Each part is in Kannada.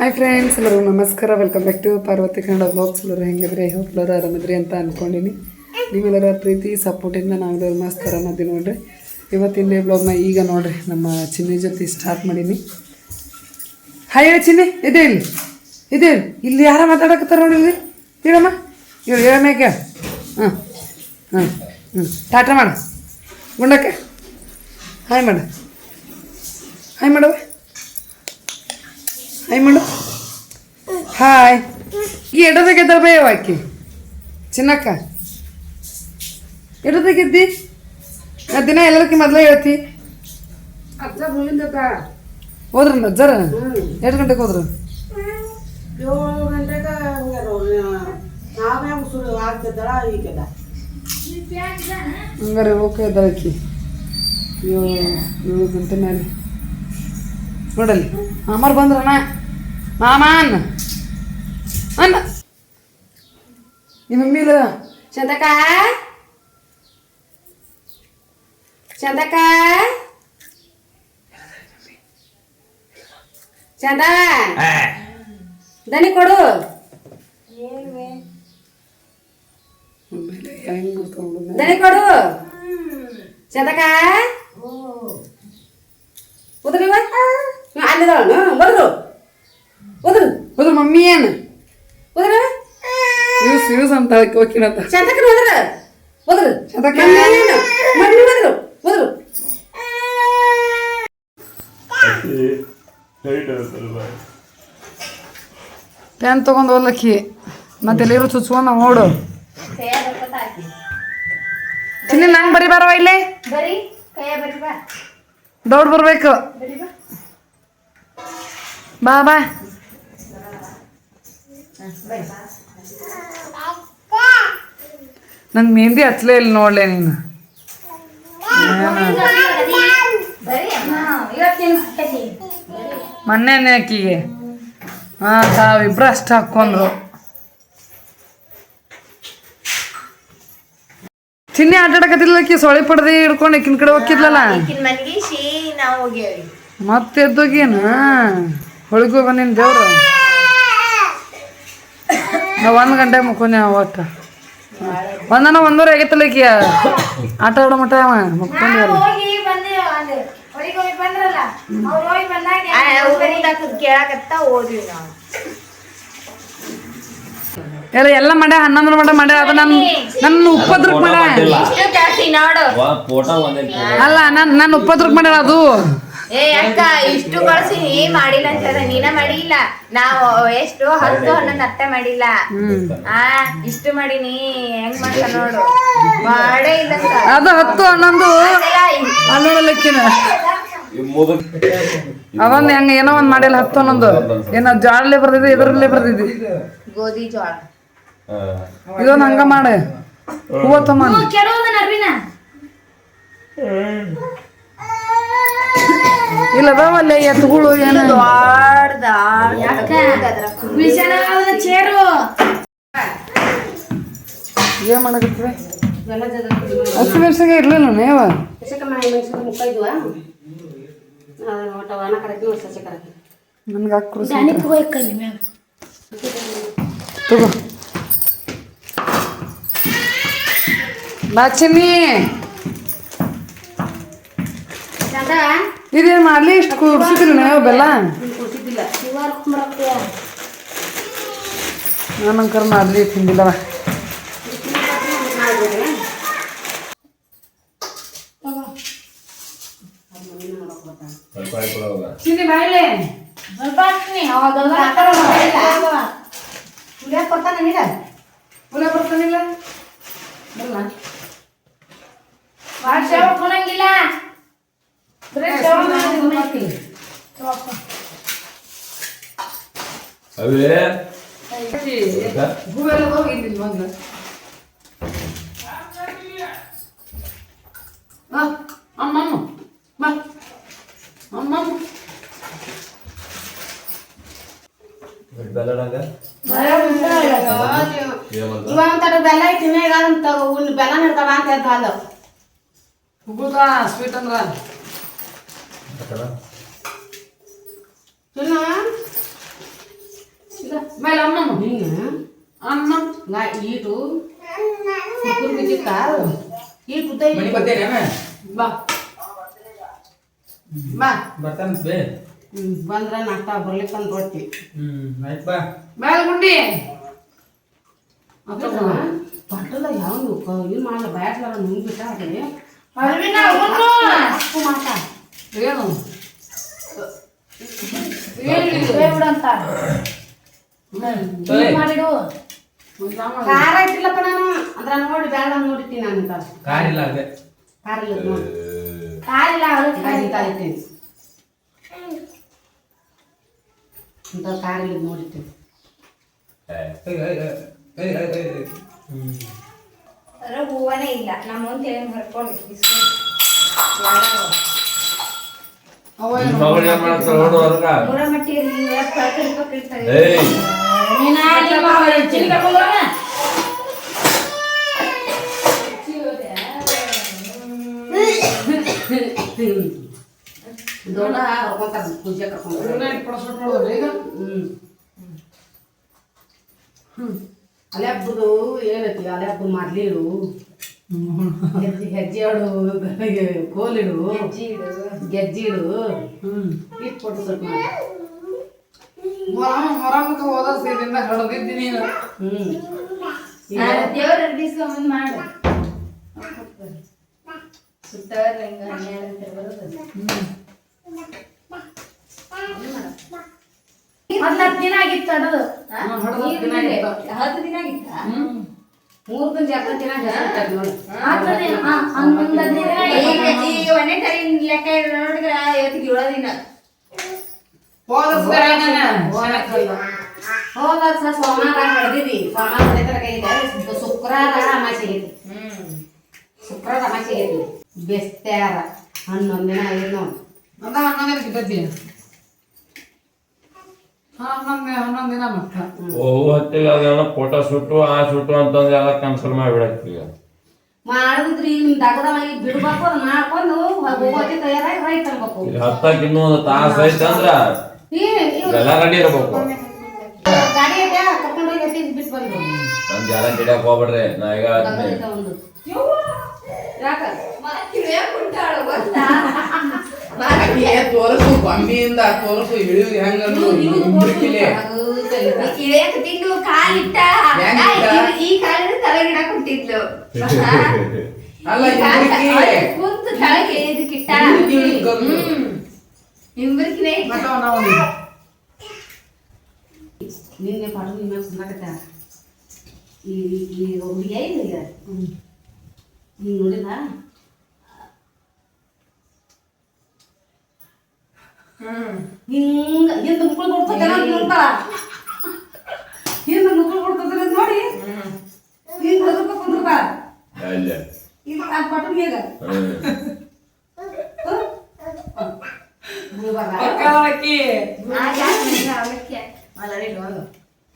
ಹಾಯ್ ಫ್ರೆಂಡ್ಸ್ ಎಲ್ಲರೂ ನಮಸ್ಕಾರ. Welcome back to Parvathi Kannada blogs ಎಲ್ಲರೂ ಹೆಂಗಿದ್ರಿ? ಎಲ್ಲರೂ ಆರಾಮಿದ್ರಿ ಅಂತ ಅಂದ್ಕೊಂಡಿನಿ ನೀವೆಲ್ಲರ ಪ್ರೀತಿ ಸಪೋರ್ಟಿಂದ ನಾವೆಲ್ಲರೂ ಮಸ್ತ್ ಆರಾಮದಿ ನೋಡ್ರಿ. ಇವತ್ತಿನ ಬ್ಲಾಗ್ನ ಈಗ ನೋಡ್ರಿ, ನಮ್ಮ ಚಿನ್ನಿ ಜೊತೆ ಸ್ಟಾರ್ಟ್ ಮಾಡೀನಿ. ಹಾಯ್ ಚಿನ್ನಿ ಇದೆ ಇಲ್ಲಿ? ಇದೆ ಇಲ್ಲಿ. ಯಾರ ಮಾತಾಡಕತ್ತಾರ ನೋಡಿ ಇಲ್ಲಿ? ಹೇಳಮ್ಮ. ಹೇಳು, ಹೇಳಮ್ಮ ಹಾಂ ಹಾಂ ಹ್ಞೂ ಟಾಟಾ ಮಾಡ. ಗುಂಡಕ್ಕೆ. ಹಾಯ್ ಮಾಡ. ಹಾಯ್ ಮಾಡವ ಹಾಯ್ ಮಾಡು ಹಾಯ್ ಈ ಎಡದಾಗಿದ್ದಾರ ಬೇವ ಆಕಿ. ಚಿನ್ನಕ್ಕ. ಎಡದಾಗಿದ್ದಿ? ನಾ ದಿನ ಎಲ್ಲದಕ್ಕೆ ಮೊದಲೇ ಹೇಳ್ತಿ. ಹೋದ್ರ ಅಜ್ಜಾರ? ಎರಡು ಗಂಟೆಗೆ ಹೋದ್ರು? ಏಳು ಗಂಟೆಗೆ ಹೋಗ್ಯಾರ ನಾವೇ ಉಸುರು ಆಗ್ತಿದ್ದಳ ಈಗಿದ ಹಂಗಾರೆ ಓಕೆ ಅದಕ್ಕೆ ಅಯ್ಯೋ ಏಳು ಗಂಟೆ ಮೇಲೆ. ನೋಡಲ್ಲಿ. ಅಮರ್ ಬಂದ್ರಣ್ಣ? ಮಾಮ ಅನ್ನ ಅನ್ನ ನಿಮ್ಮ ಮಮ್ಮಿ ಇಲ್ಲ ಚಂದಕ ಚಂದಕ ಚಂದ ದನಿ ಕೊಡು ಆಮೇಲೆ ಹೆಂಗ್ ಗೊತ್ತಾಗೋದು ದನಿ ಕೊಡು ಚಂದಕ ಉದ್ರಿವ ಅಲ್ಲಿದವನು ಬದ್ರು ಉದ್ರು ಹೋದ್ರ ಮಮ್ಮಿ ಏನು ಉದ್ರ ಯೂಸ್ ಯೂಸ್ ಅಂತ ಹೋಗಿನಂತ ಚಂದಕ ಉದ್ರ ಉದ್ರು ಚಂದಕ. ಮಣ್ಣು ಉದ್ರು ಉದ್ರು ಪ್ಯಾನ್ ತೊಗೊಂಡು ಹೋಗ್ಲಕ್ಕಿ ಮತ್ತೆ ಎಲ್ಲಿರು ಚುಚ್ಕೊಂಡ ನೋಡು ಇಲ್ಲಿ ನಂಗೆ ಬರಿ ಬಾರವ ಇಲ್ಲಿ? ಬರೀ ಕೈಯ ಬರೀ ಬಾ. ದೌಡ್ ಬರ್ಬೇಕು. ಬರೀ ಬಾ ಬಾ. ನಂಗೆ ಮೆಹಂದಿ ಹಚ್ಲೇ ಇಲ್ಲ ನೋಡ್ಲೆ ನೀನು. ಮೊನ್ನೆನೆ ಅಕ್ಕಿಗೆ ಹಾ, ತಾವಿಬ್ರು ಅಷ್ಟು ಹಾಕೊಂಡ್ರು. ಚಿನ್ನಿ ಆಟ ಆಡಕತ್ತಿಲ್ಲ ಆಕಿ? ಸೊಳಿ ಪಡ್ದೆ ಹಿಡ್ಕೊಂಡು ಆಕಿನ ಕಡೆ ಹೋಗಿದ್ಲಲ್ಲ ಮತ್ತೆ ಎದ್ದೋಗೇನ ಹೊಳಿಗೆ ಬಂದಿನ ದೇವ್ರು. ನಾ ಒಂದು ಗಂಟೆ ಮುಕ್ಕೊಂಡೆ ಒಟ್ಟು ಒಂದನ ಒಂದೂವರೆ ಆಗೈತಲ್ಲ ಈಕಿ. ಆಟ ಆಡೋ ಮಟ್ಟ ಅವ ಮುಕ್ಕೊಂಡಿ ಹೋಗಿ ಬಂದೆ ಅಲ್ಲಿ. ಹೊಳಿಗೆ ಬಂದ್ರಲ್ಲ ಅವ್ರು ಹೋಗಿ ಬಂದಾಗ ಕೇಳಕತ್ತ ಹೋದ್ವಿ ನಾವು. ಎಲ್ಲ ಎಲ್ಲ ಹನ್ನೊಂದ್ರ ಹನ್ನೊಂದರ ಮಡ ಮಡ ಅದ ನನ್ನ ನನ್ನ ಉಪ್ಪದ್ರಕ್ ಒಂದೇ ಅಲ್ಲ ನನ್ನ ನನ್ನ ಉಪ್ಪದ್ರಕ್ ಮಡ ಅದು. ಏ ಅಕ್ಕ ಇಷ್ಟು ಕಳ್ಸಿನಿ ಮಾಡಿಲ್ಲ ಅಂತ ನೀನೇ ಮಾಡಿಲ್ಲ. ನಾವು ಎಷ್ಟು ಹತ್ತು ಹನ್ನೊಂದು ಅರ್ಥ ಮಾಡಿಲ್ಲ. ಆ ಇಷ್ಟು ಮಾಡಿನಿ ಹೆಂಗ್ ಮಾಡ್ತ ನೋಡು. ಮಾಡೇ ಇಲ್ಲ ಅದ ಅದು ಹತ್ತು ಹನ್ನೊಂದು ಅದೆಲ್ಲ ಲೆಕ್ಕಿನ. ಅವನ್ ಹೆಂಗ ಏನೋ ಒಂದ್ ಮಾಡಿಲ್ಲ ಹತ್ತು ಹನ್ನೊಂದು. ಏನ ಜಾಳಲ್ಲೇ ಬರ್ದಿದ್ದೆ ಎದರಲ್ಲೇ ಬರ್ದಿದ್ದಿ? ಗೋಧಿ ಜೋಳ. ಇದೊಂದು ಹಂಗ ಮಾಡ. ಹೂವ ತಮ್ಮ ಇಲ್ಲ ಅದಾವಲ್ಲ ಎತ್ತುಗಳು ಏನು? ಚೇರು ಏನ್ ಮಾಡಕತ್ತೀವಿ ಹತ್ತು ಮೆಣಸಿಗೆ ಇರ್ಲಿಲ್ಲ ನೇವ? ನನ್ಗೆ ಹಾಕ್ರು ತಗೋ. ಬಾಚಿನಿ. ಇದೇನ್ ಮಾಡ್ಲಿ? ಇಷ್ಟು ಕುಡ್ಸಿದ್ರಿ ನೀವು ಬೆಲ್ಲ. ನಾನಂಕರ್ ಮಾಡ್ಲಿ ತಿಂದಿಲ್ಲವ ಬರ್ತಾನಿಲ್ಲ ಬಾಯ್ಲೆ? ಕುಡಿಯಕ್ ಕೊಡ್ತಾನೆ ನೀಡ ಪುಲ ಬರ್ತಾನಿಲ್ಲ ಬರಲ್ಲ ಕೊಡಂಗಿಲ್ಲ ಅವೇ ಹೂವೆಲ್ಲ ಹೋಗಿ ಇಲ್ಲಿ ಬಂದು ಬಾ ಅಮ್ಮಮ್ಮ ಬಾ ಅಮ್ಮಮ್ಮ ಬೆಲ್ಲಡಂಗ ಇವ ಅಂತಾರ ಬೆಲ್ಲ ಐತಿ ಅಂತ ಉಲ್ ಬೆಲ್ಲ ನಿರ್ತಾವ ಅಂತ ಹೇಳ್ತಾವ ಅಲ್ಲ ಹುಗುದ ಸ್ವೀಟ್ ಅಂದ್ರ ಸುನ್ನ ಮೇಲೆ ಅನ್ನ ನಾ ಈಟು. ಸುಕ್ಕುರ್ ಬಿದ್ದಿತ್ತ? ಈಟು. ಮನಿ ಬರ್ತೇನೆ ಬಾ. ಬಾ. ಬರ್ತಾನ ಬೇ. ಬಂದ್ರ ನಾಷ್ಟ ಬರ್ಲಿಕ್ಕಂತ ರೊಟ್ಟಿ ಹ್ಮ್ ಆಯ್ತು ಬಾ. ಮೇಲ್ಗುಂಡಿ ಪಟ್ಟದ ಯಾವ ಇದು ಮಾಡಲ್ಲ ಬ್ಯಾಟ್ಲಾರ ನುಂಗ್ಬಿಟ್ಟ ಅದೇ ಮಾತ. ಏನು ಏನ್ ಮಾಡಿಡು ಖಾರ ಇಟ್ಟಿಲ್ಲಪ್ಪ ನಾನು ನೋಡಿ ಬ್ಯಾಡ ನೋಡಿದ್ದೀನಿ ನಾನು ಅಂತ ಇಲ್ಲ ಖಾರ ಇಲ್ಲ ನೋಡಿ ಕಾಯಿ ಕಾಯ್ತೀನಿ ಅಂತ ಖಾರ ಇಲ್ಲ ಅದ್ರ ಹೂವನೇ ಇಲ್ಲ ನಮ್ಮ ಹೇಳಿ ಹರ್ಕೊಂಡು ದೊಡ್ಡ ಹೊರ್ಕೊಂತಾರ ಪೂಜೆ ಕರ್ಕೊಂಡು ಅಲೆ ಹಬ್ಬದು ಏನೈತಿ? ಅಲೆ ಹಬ್ಬ ಮಾಡ್ಲಿಡು ಹೆಜ್ಜೆ ಆಡು ಕೋಲಿಡು ಗೆಜ್ಜಿ ಇಡು. ಕೊಟ್ಟು ಸ್ವಲ್ಪ ಮೊರ ಮೊರಮಕ್ಕೆ ಹೋದ ಸೇದಿಂದ ಹಡದಿದ್ದಿ ನೀನು. ದೇವ್ರ ಅರ್ಬಿಸ್ಕೊಂಬಂದ್ ಮಾಡು. ಸುತ್ತವ್ರ ಹಿಂಗ ಅಂತ ಬರೋದು. ಹತ್ತು ದಿನ ಆಗಿತ್ತು ಅದು ಹತ್ತು ದಿನ ಆಗಿತ್ತು. ಶುಕ್ರವಾರ ಅಮಾಸೆ ಆಗೈತಿ ಶುಕ್ರವಾರ ಅಮಾಸೆ ಬೆಸ್ತ್ಯಾರ. ಹನ್ನೊಂದು ದಿನ ಆಗೈತಿ ನೋಡಿ. ಹನ್ನೊಂದು ಹನ್ನೊಂದು ಹನ್ನೊಂದು ದಿನ ಮತ್ತ ಹೋಗು ಹೊತ್ತಿಗೆ ಅದೆಲ್ಲ ಫೋಟೋ ಶೂಟು ಆ ಶೂಟು ಅಂತಂದು ಎಲ್ಲ ಕ್ಯಾನ್ಸಲ್ ಮಾಡಿಬಿಡತ್ತಿ ಈಗ. ಮಾಡಿದ್ರಿ ನಿಮ್ ದಗದವಾಗಿ ಬಿಡ್ಬೇಕು ಅದ್ ಮಾಡ್ಕೊಂಡು ಹೋಗೋತಿ ತಯಾರಾಗಿ ರೈಟ್ ಅನ್ಬೇಕು ಇಲ್ಲಿ ಹತ್ತಕ್ಕೆ ಇನ್ನೂ ಒಂದು ತಾಸು ಐತೆ ಅಂದ್ರ ಎಲ್ಲ ರೆಡಿ ಇರ್ಬೇಕು. ಗಾಡಿ ಐತೆ ಕರ್ಕೊಂಡು ಹೋಗಿ ಎತ್ತಿ ಬಿಟ್ಟು ಬಂದ್ರು ನನ್ ಯಾರ ಹಿಡಿಯಕ್ ಹೋಗ್ಬೇಡ್ರಿ ನಾ ಈಗ ಹೇಳ್ತೀನಿ. ಯಾಕ ತೋರಿಸು ಗೊಂಬೆಯಿಂದ ತೋರಿಸು ಇಳಿಯುದು ಹೆಂಗ ತಿಂದು ಕಾಲಿಟ್ಟ ಈ ಕಾಲಿನ ತಲೆಗಿಡ ಕೊಟ್ಟಿದ್ಲು ಅಲ್ಲ ಕುಂತು ತಲೆಗೆ ಇದಕ್ಕಿಟ್ಟ ನಾವು ನಿನ್ನೆ ಪಾಠ ನಿಮ್ಮ ಸುಮ್ಮಕತ್ತ ಈ ಈ ಇಲ್ಲ ಈಗ ನೀನು ನೋಡಿಲ್ಲ ಹಿಂಗ ಹಿಂದ ಮುಕ್ಕಳು ಕೊಡ್ತದೆ ನೋಡ್ತಾರ ಹಿಂದ ಮುಕ್ಕಳು ಕೊಡ್ತದೆ ನೋಡಿ. ಹಿಂಗ ಅದಕ್ಕೆ ಕುಂದ್ರತಾರ ಅಲ್ಲೇ. ಇದು ಆ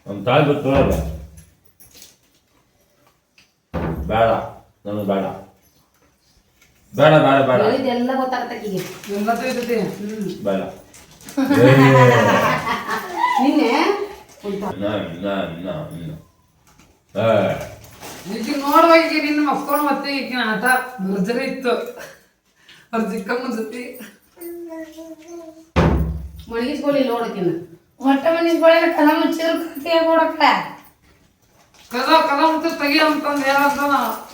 ಒಂದ್ ತಾಳ್ ಬಿಟ್ಟು ನೋಡಲ್ಲ ಬೇಡ. ನನಗೆ ಬೇಡ. ಬೇಡ ಬೇಡ ಬೇಡ. ಇದೆಲ್ಲ ಗೊತ್ತಾಗತ್ತಕ್ಕಿಗೆ ಎಲ್ಲ ತಿಳಿತೈತಿ ಬೇಡ. ನಿನ್ನೆ ಕುಂತ ನಾ ನಾ ನಾ ನಾ. ಏ, ಈಗ ನೋಡುವಾಗ ನಿನ್ನ ಮಕ್ಕಳು ಮತ್ತೆ ಈಗಿನ ಆಟ ಭರ್ಜರಿ ಇತ್ತು. ಅವ್ರ ಚಿಕ್ಕಮ್ಮ ಜೊತೆ. ಮಣಗಿಸ್ಕೊಳ್ಳಿ ನೋಡಕ್ಕಿನ್ನ ಹೊಟ್ಟೆ ಮಣಗಿಸ್ಕೊಳ್ಳಿ ಕಲ ಮುಚ್ಚಿದ್ರು ಕತೆ ಕೊಡಕ್ಕ ಕದ ಕದ ಮುಚ್ಚ ತೆಗಿ ಅಂತಂದು ಹೇಳಂತ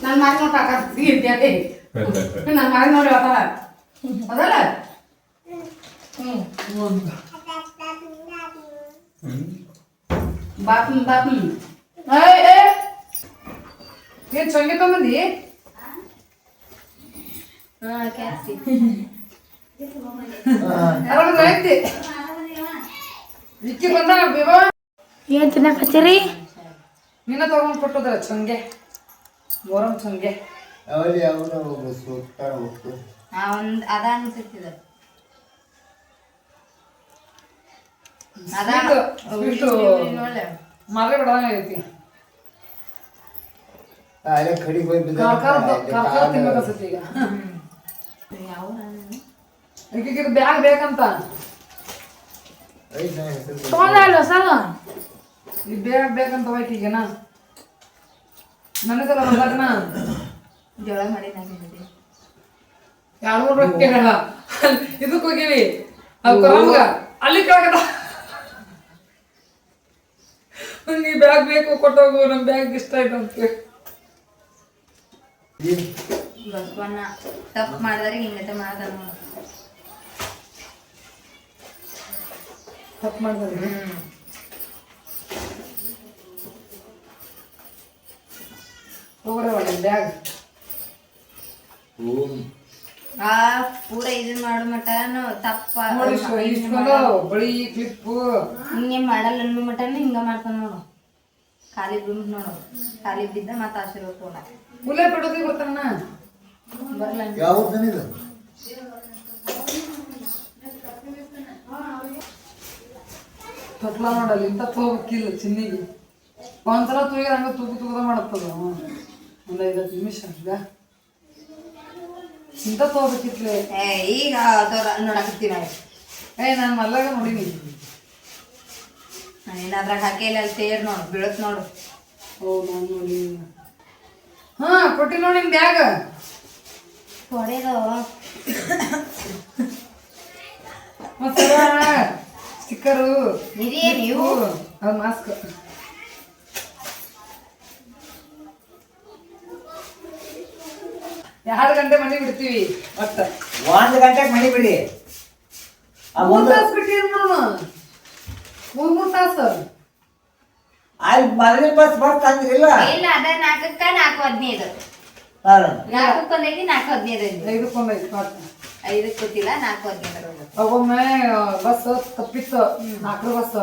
ನಾನು ಮಾರಿ ನೋಡಿ ನನ್ನ ಮಾರಿ ನೋಡಿ ಹೋತಾಳ ಅದಲ್ಲ? ಬಾಪಂ ಬಾಪಂ ಏನ್ ಆರಾಮದ ಐತಿ ಇಕ್ಕಿ ಬಂದ ಏನ್ ತಿನ್ನಕತ್ತೀರಿ ನಿನ್ನ ತಗೊಂಡ್ ಕೊಟ್ಟದ್ರ ಚಂಗೆ. ಮೊರಂ ಚಂಗೆ. ಅವಳಿ ಅವನ ಒಬ್ಬ ಸೂಕ್ತಾರ ಹೋಗ್ತು ಒಂದು ಅದ ಅನ್ಸುತ್ತಿದ ಅದ ಇಷ್ಟು ಮಾರೇ ಬಿಡಂಗ ಐತಿ ಅಲ್ಲೇ ಕಡಿಗೆ ಹೋಗಿ ಬಿದ್ದ ಕಾರ್ಕಾರ ಕಾರ್ಕಾರ ತಿನ್ಬೇಕನ್ಸತಿ ಈಗ ಈಗ ಬ್ಯಾಗ್ ಬೇಕಂತ. ಹೆಸರು ತಗೊಂಡಲ್ಲ ಈ ಬೇಗ ಬೇಕಂತ ಹೋಯ್ತು ಈಗನ. ನನಗಲ್ಲ ಬಂದಾಗನ? ಜೋಳ ಮಾಡಿ ನಾಗಿದ್ದೆ ಮೂರು ರೊಕ್ಕ ಇದಕ್ಕೆ ಹೋಗಿವಿ ಅಲ್ಲಿ ಕೆಳಗದ. ನಂಗೆ ಬ್ಯಾಗ್ ಬೇಕು ಕೊಟ್ಟೋಗು ನಮ್ಮ ಬ್ಯಾಗ್ ಇಷ್ಟ ಆಯ್ತು ಅಂತ ಬಸವಣ್ಣ ತಪ್ಪು ಮಾಡಿದ್ರೆ ಹಿಂಗತೆ ಮಾಡ್ದ ತಪ್ಪು ಮಾಡಿದ್ರೆ ಹೋಗ್ರೆ ಒಳ್ಳೆ ಬ್ಯಾಗ್. ಆ ಪೂರ ಇದನ್ ಮಾಡೋ ಮಟನು ತಪ್ಪ. ನೋಡಿ ಇಸ್ಕೊಂಡು ಬಳಿ ಕ್ಲಿಪ್ಪು ಹಿಂಗೆ ಮಾಡಲ್ಲ ಅನ್ನೋ ಮಟನು ಹಿಂಗ ಮಾಡ್ತಾನ ನೋಡು. ಖಾಲಿ ಬಿಡ್ ನೋಡು. ಖಾಲಿ ಬಿದ್ದ ಮತ್ತೆ ಆಶೀರ್ವಾದ ಕೊಡ ಕುಲೆ ಬಿಡೋದಿ? ತೊಟ್ಲ ಮಾಡಲ್ಲ ಇಂಥ ತೋಬೇಕಿಲ್ಲ ಚಿನ್ನಿಗೆ. ಒಂದ್ಸಲ ತೂಗಿದ ಹಂಗ ತೂಗು ತೂಗದ ಮಾಡತ್ತದ. ಒಂದ್ ಐದ್ ನಿಮಿಷ ಈಗ ಇಂಥ ತೋಬೇಕಿತ್ಲೆ ಏ ಈಗ ನಾವು ಏ ನಾನು ಮಲ್ಲಾಗ ನೋಡಿನಿ. ನಾನು ಅದ್ರಾಗ ಹಾಕಿಲ್ಲ ಅಲ್ಲಿ ತೇರ್ ನೋಡು ಬೀಳತ್ ನೋಡು. ಓ ನಾನು ನೋಡಿ ಹಾ ಕೊಟ್ಟಿ ನೋಡಿ ನಿಮ್ ಬ್ಯಾಗ್. ಮತ್ತೆ ಸ್ಟಿಕ್ಕರು ಇದೇ ನೀವು ಮಾಸ್ಕ್ ಎರಡು ಗಂಟೆ ಮನೆ ಬಿಡ್ತೀವಿ ಒಟ್ಟ ಒಂದ್ ಗಂಟೆಗೆ ಮನೆ ಬಿಡಿ. ಆ ಮೂರ್ ಒಂದು ತಾಸು ಬಿಟ್ಟಿರಿ ನಾನು ಮೂರ್ ಮೂರ್ ತಾಸು. ಅಲ್ಲಿ ಮೊದಲಿನ ಬಸ್ ಬಸ್ ತಂದ್ರಿಲ್ಲ. ಇಲ್ಲ ಅದ ನಾಲ್ಕಕ್ಕ ನಾಲ್ಕು ಹದಿನೈದು. ಹೌದು. ನಾಲ್ಕಕ್ಕೆ ಒಂದೈತಿ ನಾಲ್ಕು ಹದಿನೈದು ಐತಿ ಐದಕ್ಕೊಂದು ಐದು ಒಟ್ಟ ಐದಕ್ಕೆ ಗೊತ್ತಿಲ್ಲ ನಾಲ್ಕು ಹದಿನೈದು. ಒಮ್ಮೆ ಬಸ್ ತಪ್ಪಿತ್ತು. ನಾಲ್ಕು ಬಸ್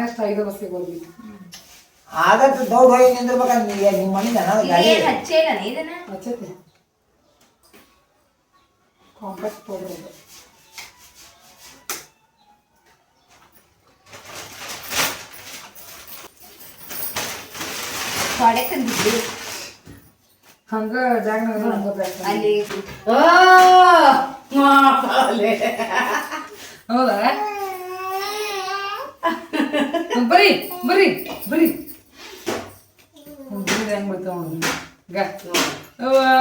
ನೆಕ್ಸ್ಟ್ ಐದು ಬಸ್ಸಿಗೆ ಹೋಗಿ ಆಗತ್ತೆ ದೌಡ್ ಹೋಗಿ ನಿಂದಿರ್ಬೇಕಂತ ನೀವು ನಿಮ್ಮ ಮನೆ ಹಚ್ಚೇನ ಗಾಡಿ ಏನ್ ಹಚ್ಚೇಲ್ಲ ಇದನ್ನ? ಹಚ್ಚೈತಿ ಕಾಂಪ್ಯಾಕ್ಟ್ ಪೌಡರ್ ಅದು ಪಾಡೆ ತಂದಿದ್ವಿ ಹಂಗ ಜಾಗನಾಗ ಅಲ್ಲಿ ಹೌದಾ? ಬರಿ ಬರಿ ಬರಿ ಹೆಂಗ್ ಬರ್ತಾವ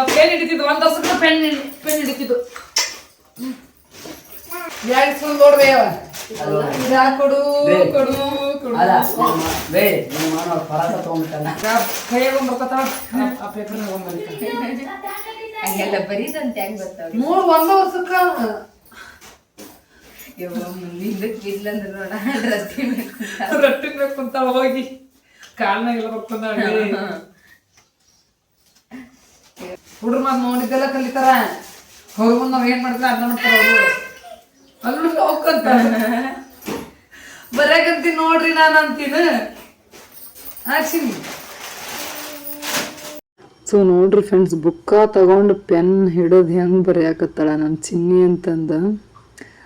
ಪೆನ್ ಹಿಡಿತಿದ್ದು ಒಂದ್ ವರ್ಷಕ್ಕೆ ಪೆನ್ ಪೆನ್ ಹಿಡಿತಿದ್ದು ಯಾಕೆ ಫುಲ್ ನೋಡ್ಬೇವ ಇದಾ ಕೊಡು ಕೊಡು ಕೊಡು. ಕೈಯಾಗ ಒಂದು ಬರ್ಕೊತಾವ ಆ ಪೇಪರ್ ಹಂಗೆಲ್ಲ ಬರೀದಂತೆ ಹೆಂಗ್ ಬರ್ತಾವ ಮೂರು ಒಂದ ವರ್ಷಕ್ಕ. ಯವ್ವ ಮುಂದಿಂದಕ್ಕೆ ಬಿದ್ಲಂದ್ರೆ ನೋಡ ಡ್ರೆಸ್ ರೊಟ್ಟಿ ಕುಂತ ಹೋಗಿ. ಕಾಲ್ನಾಗೆಲ್ಲ ಬರ್ಕೊಂಡ ಹುಡ್ರು ಮಾತ್ ನೋಡಿದ್ದೆಲ್ಲ ಕಲಿತಾರ? ಮುಂದೆ ನಾವ್ ಏನ್ ಮಾಡ್ತಾರೆ ಅರ್ಥ ಮಾಡ್ತಾರ ಅವರು. ಅಲ್ಲಿ ಬರಕಂತೀನಿ ನೋಡ್ರಿ ನಾನು ಅಂತೀನಿ. ಹಾಕ್ಸಿನಿ. ಸೊ ನೋಡ್ರಿ ಫ್ರೆಂಡ್ಸ್ ಬುಕ್ಕ ತಗೊಂಡು ಪೆನ್ ಹಿಡಿದು ಹೆಂಗೆ ಬರೆಯಾಕತ್ತಾಳ ನಮ್ಮ ಚಿನ್ನಿ ಅಂತಂದ.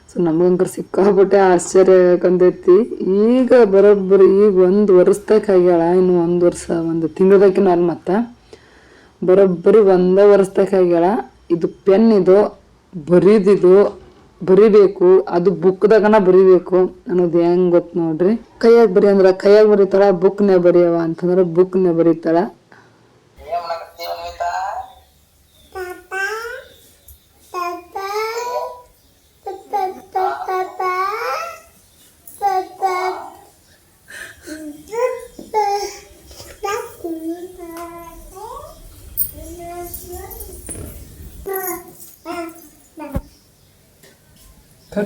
ಸೊ ನಮಗಂಕರ್ ಸಿಕ್ಕಾಪಟ್ಟೆ ಆಶ್ಚರ್ಯ ಆಗಕಂತೈತಿ. ಈಗ ಬರೋಬ್ಬರಿ, ಈಗ ಒಂದು ವರ್ಷದಾಗ ಆಗ್ಯಾಳ, ಇನ್ನು ಒಂದು ವರ್ಷ, ಒಂದು ತಿಂಗಳದಕ್ಕಿನ ಅಲ್ಲಿ ಮತ್ತೆ. ಬರೋಬ್ಬರಿ ಒಂದ ವರ್ಷದಾಗ ಆಗ್ಯಾಳ. ಇದು ಪೆನ್ ಇದು, ಬರೀದಿದು, ಬರಿಬೇಕು, ಅದು ಬುಕ್ದಾಗನ ಬರಿಬೇಕು ಅನ್ನೋದು ಹೆಂಗ್ ಗೊತ್ತು ನೋಡ್ರಿ? ಕೈಯಾಗ ಬರಿ ಅಂದ್ರ ಕೈಯಾಗ ಬರೀತಾಳ ಬುಕ್ನೇ ಬರೆಯವ ಅಂತಂದ್ರ ಬುಕ್ನೇ ಬರೀತಾಳ.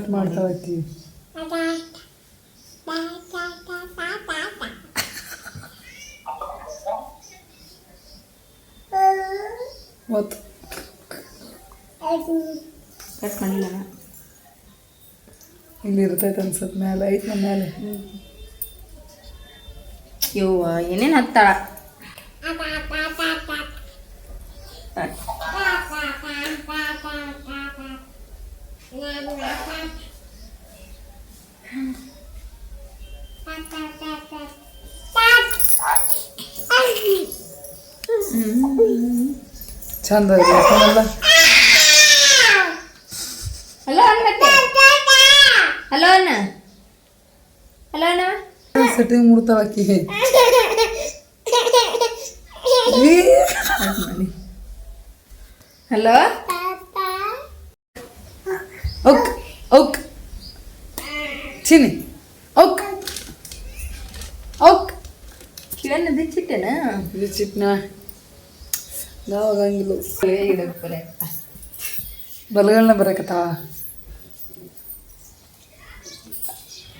ಕಟ್ ಮಾಡ್ತಾ ಹೋಗ್ತೀವಿ ಒತ್ತು ಕಟ್ ಮಾಡಿಲ್ಲ ಇಲ್ಲಿ ಇರ್ತೈತೆ ಅನ್ಸತ್ ಮೇಲೆ ಐತ್ ನಮ್ಮ ಮೇಲೆ ಯವ್ವ, ಏನೇನು ಹತ್ತಾಳ? ಚಂದ ಹಲೋ ಹಲೋ ಅಣ್ಣ ಹಲೋ ಅಣ್ಣ? ಸೆಟ್ಟಿಂಗ್ ಮುಡ್ತಾವ ಅಕ್ಕಿ ಹಲೋ ಓಕ್ ಓಕ್ ಚಿನಿ ಓಕ್ ಓಕ್ ಕಿವನ್ನ ಬಿಚ್ಚಿಟ್ಟೆನಾ ಇದು ಚಿಟ್ನ ನಾವಾಗಂಗಿಲ್ಲ ಬಲಗಳನ್ನ ಬರಕತ್ತಾವ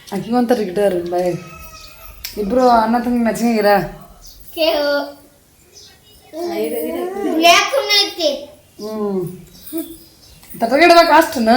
ಅಕ್ಕಿ ಒಂಥರ ಗಿಟಾರ್ ಬಾಯ್. ಇಬ್ರು ಅಣ್ಣ ತಂಗಿ ನಚ್ಚಿರ ಹ್ಞೂ ತಟಗಿಡ್ಬೇಕು ಅಷ್ಟನ